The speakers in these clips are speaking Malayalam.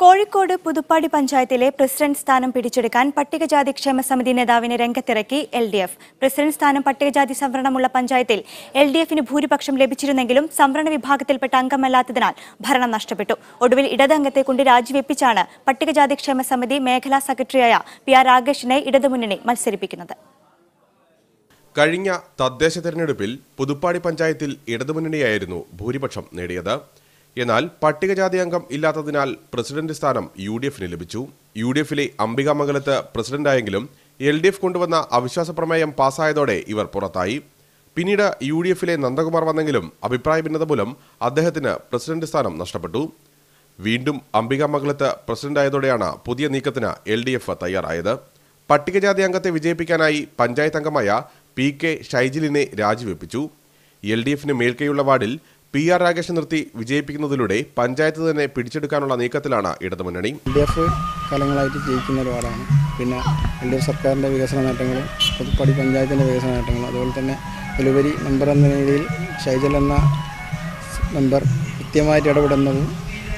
കോഴിക്കോട് പുതുപ്പാടി പഞ്ചായത്തിലെ പ്രസിഡന്റ് സ്ഥാനം പിടിച്ചെടുക്കാൻ പട്ടികജാതി ക്ഷേമ സമിതി നേതാവിനെ രംഗത്തിറക്കി എൽ ഡി എഫ്. പ്രസിഡന്റ് സ്ഥാനം പട്ടികജാതി സംവരണമുള്ള പഞ്ചായത്തിൽ എൽ ഡി എഫിന് ഭൂരിപക്ഷം ലഭിച്ചിരുന്നെങ്കിലും സംവരണ വിഭാഗത്തിൽപ്പെട്ട അംഗമല്ലാത്തതിനാൽ ഭരണം നഷ്ടപ്പെട്ടു. ഒടുവിൽ ഇടതംഗത്തെ കൊണ്ട് രാജിവെപ്പിച്ചാണ് പട്ടികജാതി ക്ഷേമ സമിതി മേഖലാ സെക്രട്ടറിയായ പി ആർ രാഗേഷിനെ ഇടതുമുന്നണി മത്സരിപ്പിക്കുന്നത്. കഴിഞ്ഞ തദ്ദേശ തെരഞ്ഞെടുപ്പിൽ പുതുപ്പാടി പഞ്ചായത്തിൽ ഇടതുമുന്നണിയായിരുന്നു ഭൂരിപക്ഷം നേടിയത്. എന്നാൽ പട്ടികജാതി അംഗം ഇല്ലാത്തതിനാൽ പ്രസിഡന്റ് സ്ഥാനം യു ഡി എഫിന് ലഭിച്ചു. യു ഡി എഫിലെ അംബികാമംഗലത്ത് പ്രസിഡന്റായെങ്കിലും എൽ ഡി എഫ് കൊണ്ടുവന്ന അവിശ്വാസ പ്രമേയം പാസ്സായതോടെ ഇവർ പുറത്തായി. പിന്നീട് യു ഡി എഫിലെ നന്ദകുമാർ വന്നെങ്കിലും അഭിപ്രായ ഭിന്നത മൂലം അദ്ദേഹത്തിന് പ്രസിഡന്റ് സ്ഥാനം നഷ്ടപ്പെട്ടു. വീണ്ടും അംബികാമംഗലത്ത് പ്രസിഡന്റായതോടെയാണ് പുതിയ നീക്കത്തിന് എൽ ഡി എഫ് തയ്യാറായത്. പട്ടികജാതി അംഗത്തെ വിജയിപ്പിക്കാനായി പഞ്ചായത്ത് അംഗമായ പി കെ ഷൈജിലിനെ രാജിവെപ്പിച്ചു. എൽ ഡി എഫിന് മേൽക്കൈയുള്ള വാർഡിൽ പി ആർ രാകേഷ് നിർത്തി വിജയിപ്പിക്കുന്നതിലൂടെ പഞ്ചായത്ത് തന്നെ പിടിച്ചെടുക്കാനുള്ള നീക്കത്തിലാണ് ഇടതുമുന്നണി. എൽ ഡി എഫ് കാലങ്ങളായിട്ട് ജയിക്കുന്ന ഒരു വാർഡാണ് പിന്നെ എൽ ഡി എഫ് സർക്കാരിന്റെ വികസന നേട്ടങ്ങളും പുതുപ്പാടി പഞ്ചായത്തിന്റെ വികസന നേട്ടങ്ങളും അതുപോലെ തന്നെ അതിലുപരി മെമ്പർ എന്ന രീതിയിൽ ഷൈജൽ എന്ന മെമ്പർ കൃത്യമായിട്ട് ഇടപെടുന്നതും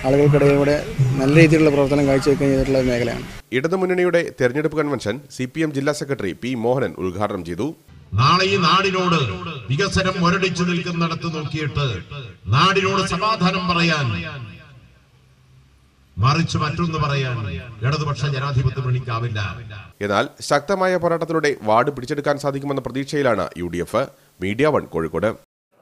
ആളുകൾക്കിടയിലൂടെ നല്ല രീതിയിലുള്ള പ്രവർത്തനം കാഴ്ചവെക്കുകയും ചെയ്തിട്ടുള്ള മേഖലയാണ്. ഇടതുമുന്നണിയുടെ തെരഞ്ഞെടുപ്പ് കൺവെൻഷൻ സി പി എം ജില്ലാ സെക്രട്ടറി പി മോഹനൻ ഉദ്ഘാടനം ചെയ്തു. നാളെ ഈ നാടിനോട് വികസനം മുരടിച്ചു നിൽക്കുന്നിടത്ത് നോക്കിയിട്ട് നാടിനോട് സമാധാനം പറയാൻ മറിച്ച് മറ്റൊന്ന് പറയാൻ ഇടതുപക്ഷ ജനാധിപത്യം എണിക്കാവില്ല എന്നാൽ ശക്തമായ പോരാട്ടത്തിലൂടെ വാർഡ് പിടിച്ചെടുക്കാൻ സാധിക്കുമെന്ന പ്രതീക്ഷയിലാണ് യു മീഡിയ വൺ കോഴിക്കോട്.